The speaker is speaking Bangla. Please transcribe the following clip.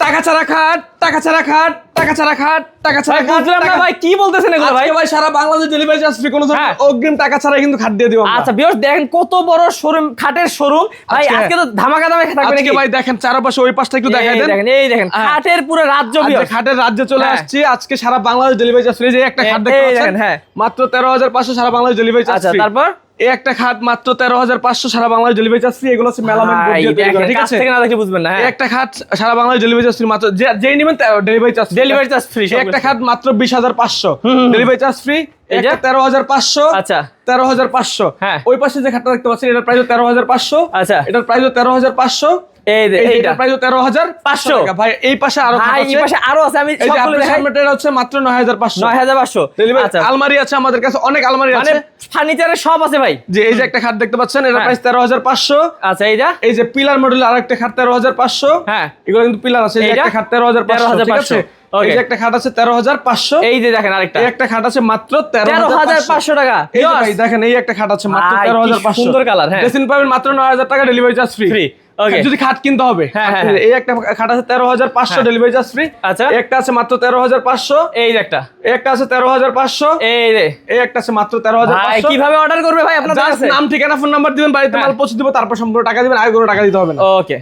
টাকা ছাড়া খাট টাকা ছাড়া খাট টাকা ছাড়া খাট টাকা ছাড়া খাট বুঝলাম না ভাই কি বলতেছেন এগুলো ভাই ভাই সারা বাংলাদেশ ডেলিভারি চার্জ ফ্রি কোনো হ্যাঁ। অগ্রিম টাকা ছাড়া কিন্তু খাট দিয়ে আমরা। আচ্ছা দেখেন কত বড় শোরুম খাটের শোরুম ভাই আজকে- তো ধামাকা দামে থাকবে আজকে ভাই দেখেন চারপাশে ওই পাশটা একটু দেখাই দেন দেখেন এই দেখেন হ্যাঁ। খাটের পুরো রাজ্য বিয়স খাটের রাজ্যে চলে হ্যাঁ। আসছি আজকে সারা বাংলাদেশ ডেলিভারি চার্জ ফ্রি যে একটা খাট দেখতে পাচ্ছেন হ্যাঁ। মাত্র তেরো হাজার পাঁচশো সারা বাংলাদেশ ডেলিভারি চার্জ আচ্ছা তারপর এই একটা খাট মাত্র তেরো হাজার পাঁচশো সারা বাংলায় ডেলিভারি ফ্রি এগুলো হচ্ছে মেলামেন ঠিক আছে? থেকে না দেখে বুঝবেন না হ্যাঁ। একটা খাট সারা বাংলায় ডেলিভারি ফ্রি মাত্র যে- যেই নেবেন delivery charge delivery charge free একটা খাট মাত্র বিশ হাজার পাঁচশো। ডেলিভারি চার্জ ফ্রি এইটা? তেরো হাজার পাঁচশো আচ্ছা। তেরো হাজার পাঁচশো। হ্যাঁ। ওই পাশে যে খাটটা দেখতে পাচ্ছেন এটার প্রাইস তেরো হাজার পাঁচশো। আচ্ছা। এটার প্রাইস তেরো হাজার পাঁচশো। এই এইটা। প্রাইস তেরো হাজার 500 টাকা। ভাই এই পাশে আরও এই পাশে আরও আছে আমি দেখাই। এটা হচ্ছে মাত্র আচ্ছা। আলমারি আছে আমাদের কাছে অনেক আলমারি মানে আছে। ফার্নিচারের সব আছে ভাই। যে এই যে একটা খাট দেখতে পাচ্ছেন এটার হ্যাঁ। প্রাইস তেরো হাজার পাঁচশো। আচ্ছা এইটা? এই যে পিলার মডেল আর একটা খাট তেরো হাজার পাঁচশো। হ্যাঁ। এগুলো কিন্তু পিলার আছে এই? একটা খাট তেরো হাজার পাঁচশো ঠিক আছে? 13,500. এই যে একটা খাট আছে তেরো হাজার পাঁচশো। এই যে দেখেন আরেকটা। একটা খাট আছে মাত্র তেরো হাজার পাঁচশো। টাকা। এই দেখেন এই একটা খাট আছে মাত্র তেরো হাজার পাঁচশো। সুন্দর colour, হ্যাঁ। পাবেন মাত্র নয় হাজার টাকা ডেলিভারি চার্জ ফ্রি যদি খাট কিনতে হবে হ্যাঁ, হ্যাঁ, এই একটা খাট আছে তেরো হাজার পাঁচশো হ্যাঁ। ডেলিভারি চার্জ ফ্রি আচ্ছা। একটা আছে মাত্র তেরো হাজার পাঁচশো। এই একটা। একটা আছে তেরো হাজার পাঁচশো। এই রে এই একটা আছে মাত্র তেরো হাজার কীভাবে অর্ডার করবে ভাই কাছে? নাম ঠিকানা ফোন নাম্বার দিবেন বাড়িতে হ্যাঁ। মাল পৌঁছে দিব তারপর সম্পূর্ণ টাকা দিবেন আগে কোনো টাকা দিতে হবে না। ওকে